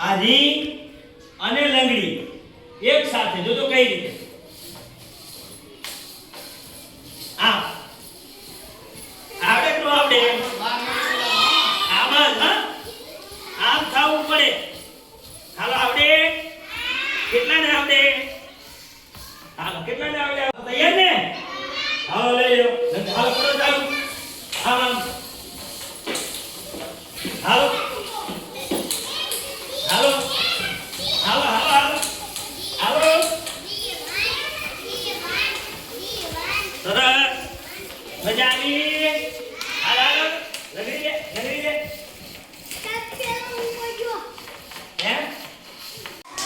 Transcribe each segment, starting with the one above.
આ રીંગ અને લંગડી. એક સાથે જોજો કઈ રીતે.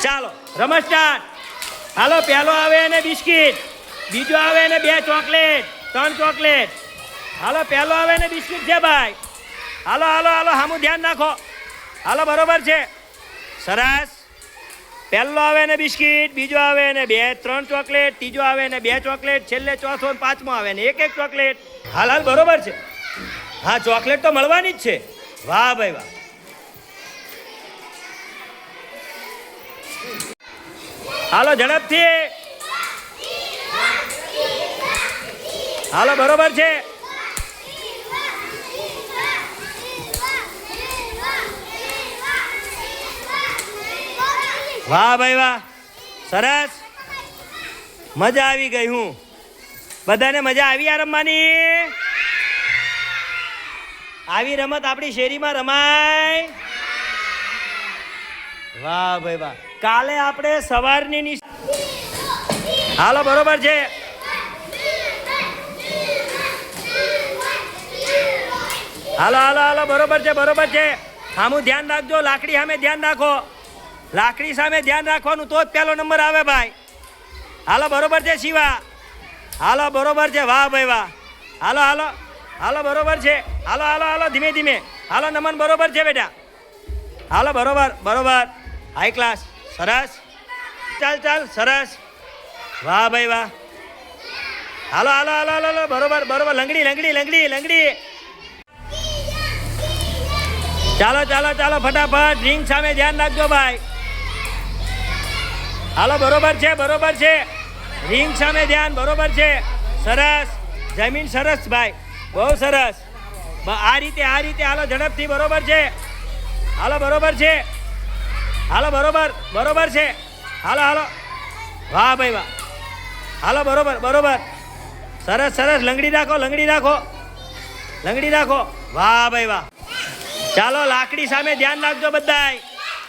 ચાલો, રમત હાલો, પહેલો આવે ને બિસ્કિટ. બીજો આવે ને બે ચોકલેટ, ત્રણ ચોકલેટ. હાલો, પહેલો આવે ને બિસ્કિટ છે, ભાઈ. હાલો હાલો હાલો, હામું ધ્યાન રાખો હાલો, બરોબર છે. સરસ. પહેલો આવે ને બિસ્કિટ, બીજો આવે ને બે, ત્રણ ચોકલેટ, ત્રીજો આવે ને બે ચોકલેટ, છેલ્લે ચોથો ને પાંચમો આવે ને એક એક ચોકલેટ. હાલ હાલ, બરોબર છે. હા, ચોકલેટ તો મળવાની જ છે. વાહ, ભાઈ, વાહ. હાલો, ઝડપથી. હાલો, બરોબર છે. વાહ ભાઈ વાહ. સરસ. મજા આવી ગઈ હું. બધાને મજા આવી આ રમવાની? આવી રમત આપણી શેરીમાં રમાય. વાહ ભાઈ વાહ. કાલે આપણે સવારની હાલો, બરોબર છે. હાલો હાલો હાલો, બરોબર છે બરોબર છે. સામું ધ્યાન રાખજો, લાકડી સામે ધ્યાન રાખો. લાકડી સામે ધ્યાન રાખવાનું તો જ પહેલો નંબર આવે ભાઈ. હાલો, બરોબર છે શિવા. હાલો, બરોબર છે. વાહ ભાઈ વાહ. હાલો હાલો. હાલો, બરોબર છે. હાલો હાલો હાલો, ધીમે ધીમે. હાલો, નમન, બરોબર છે બેટા. હાલો, બરોબર બરોબર. હાઈ ક્લાસ સરસ. ચાલ ચાલ, સરસ. વાહ ભાઈ વાહ. હાલો હાલો હાલો હાલો હાલો, બરોબર બરોબર. લંગડી લંગડી લંગડી લંગડી. ચાલો ચાલો ચાલો, ફટાફટ. રિંગ સામે ધ્યાન રાખજો ભાઈ. હાલો, બરોબર છે બરોબર છે. રિંગ સામે ધ્યાન, બરોબર છે. સરસ. જમીન સરસ, ભાઈ. બહુ સરસ. આ રીતે આ રીતે, હાલો, ઝડપથી, બરોબર છે. હાલો, બરોબર છે. હાલો, બરોબર બરોબર છે. હાલો હાલો. વાહ, ભાઈ, વાહ. હાલો, બરોબર બરોબર. સરસ સરસ. લંગડી રાખો લંગડી રાખો. લંગડી રાખો. વાહ, ભાઈ, વાહ. ચાલો, લાકડી સામે ધ્યાન રાખજો બધાય.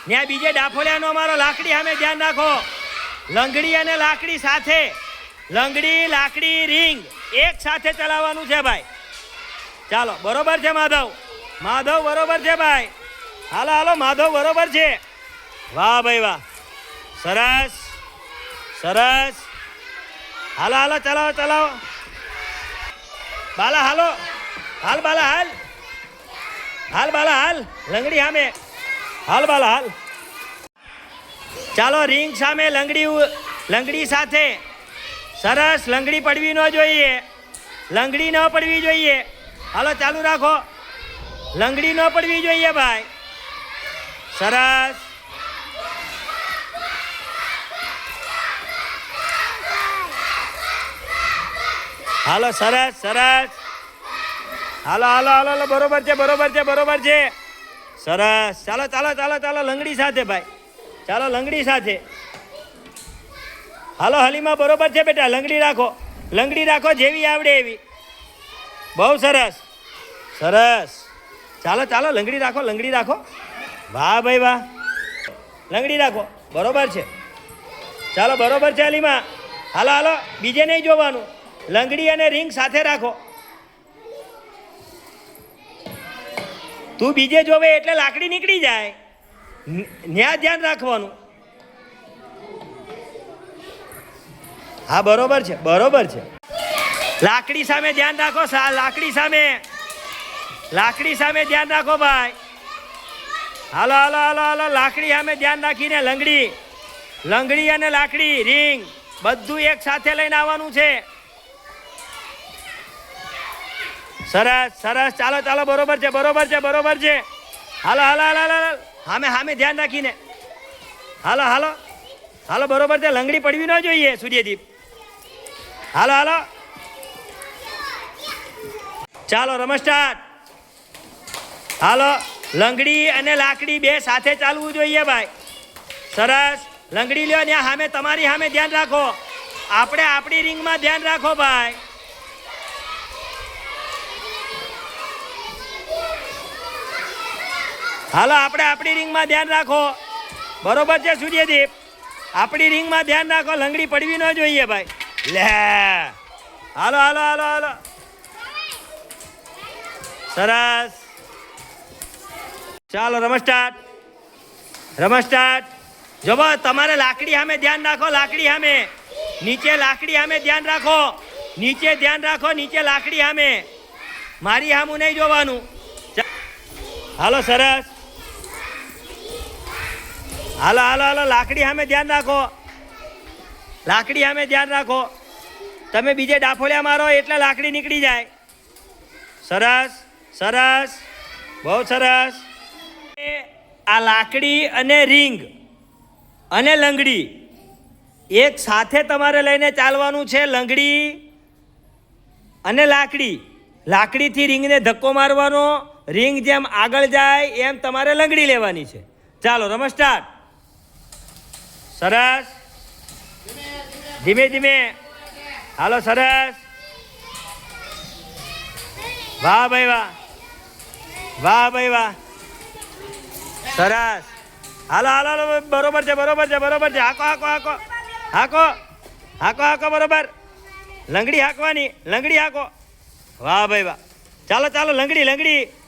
ત્યાં બીજે ડાફોડિયાનો અમારો લાકડી સામે ધ્યાન રાખો. લંગડી અને લાકડી સાથે. લંગડી, લાકડી, રિંગ એક સાથે ચલાવવાનું છે ભાઈ. ચાલો, બરોબર છે માધવ? માધવ, બરોબર છે ભાઈ. હાલો હાલો, માધવ, બરોબર છે. વાહ ભાઈ, વાહ. સરસ સરસ. હાલો હાલો, ચલાવો ચલાવો. બાલા, હાલો. હાલ, બાલા, હાલ. હાલ, બાલા, હાલ. લંગડી સામે. હાલ, બાલા, હાલ. ચાલો રિંગ સામે લંગડી લંગડી સાથે. સરસ, લંગડી પડવી ન જોઈએ. લંગડી ન પડવી જોઈએ. હાલો, ચાલુ રાખો. લંગડી ન પડવી જોઈએ ભાઈ. સરસ. હાલો, સરસ સરસ. હાલો હાલો હાલો, બરોબર છે બરોબર છે બરોબર છે. સરસ. ચાલો ચાલો ચાલો ચાલો, લંગડી સાથે ભાઈ. ચાલો લંગડી સાથે. હાલો, હલીમા બરોબર છે બેટા, લંગડી રાખો. લંગડી રાખો જેવી આવડે એવી. બહુ સરસ. સરસ. ચાલો ચાલો, લંગડી રાખો લંગડી રાખો. વાહ ભાઈ વાહ. લંગડી રાખો. બરોબર છે. ચાલો, બરોબર છે હલીમા. હાલો હાલો, બીજે નહીં જોવાનું. લંગડી અને રિંગ સાથે રાખો. તું બીજે જોવે એટલે લાકડી નીકળી જાય. ન્યા ધ્યાન રાખવાનું. હા, બરોબર છે બરોબર છે. લાકડી સામે ધ્યાન રાખો, સા- લાકડી સામે. લાકડી સામે ધ્યાન રાખો, ભાઈ. હાલો હાલો હાલો હાલો, લાકડી સામે ધ્યાન રાખીને લંગડી. લંગડી અને લાકડી, રિંગ, બધું એક સાથે લઈને આવવાનું છે. સરસ સરસ. ચાલો ચાલો, બરોબર છે બરોબર છે બરોબર છે. હાલો હાલો હાલો હાલો. હાલો. સામે સામે ધ્યાન રાખીને. હાલો હાલો. હાલો, બરોબર છે. લંગડી પડવી ન જોઈએ, સૂર્યદીપ. હાલો હાલો. ચાલો, રમત હાલો, લંગડી અને લાકડી બે સાથે ચાલવું જોઈએ ભાઈ. સરસ. લંગડી લ્યો ત્યાં સામે તમારી સામે ધ્યાન રાખો. આપણે આપણી રિંગમાં ધ્યાન રાખો ભાઈ. હાલો, આપણે આપણી રિંગમાં ધ્યાન રાખો. બરોબર છે સૂર્યદીપ? આપણી રિંગમાં ધ્યાન રાખો, લંગડી પડવી ન જોઈએ ભાઈ. લે. હાલો હાલો હાલો હાલો. સરસ. ચાલો, રમત સ્ટાર્ટ સ્ટાર્ટ જો તમારે લાકડી સામે ધ્યાન રાખો, લાકડી સામે. નીચે લાકડી સામે ધ્યાન રાખો. નીચે ધ્યાન રાખો, નીચે લાકડી સામે. મારી સામું નહીં જોવાનું. હાલો, સરસ. હાલો હાલો હાલો, લાકડી સામે ધ્યાન રાખો. લાકડી સામે ધ્યાન રાખો. તમે બીજે ડાફોલિયા મારો, એટલે લાકડી નીકળી જાય. સરસ સરસ. બહુ સરસ. આ લાકડી અને રિંગ અને લંગડી એક સાથે તમારે લઈને ચાલવાનું છે લંગડી અને લાકડી. લાકડીથી રિંગને ધક્કો મારવાનો, રિંગ જેમ આગળ જાય એમ તમારે લંગડી લેવાની છે. ચાલો, રમત સરસ. ધીમે ધીમે. હાલો, સરસ. વાહ, ભાઈ, વાહ. વાહ, ભાઈ, વાહ. સરસ. હાલો હાલો હાલો બરોબર છે બરોબર છે બરોબર છે. હાકો હાકો હાકો. હાકો. હાકો હાકો, બરોબર. લંગડી હાંકવાની, લંગડી હાકો. વાહ, ભાઈ, વાહ. ચાલો ચાલો, લંગડી લંગડી.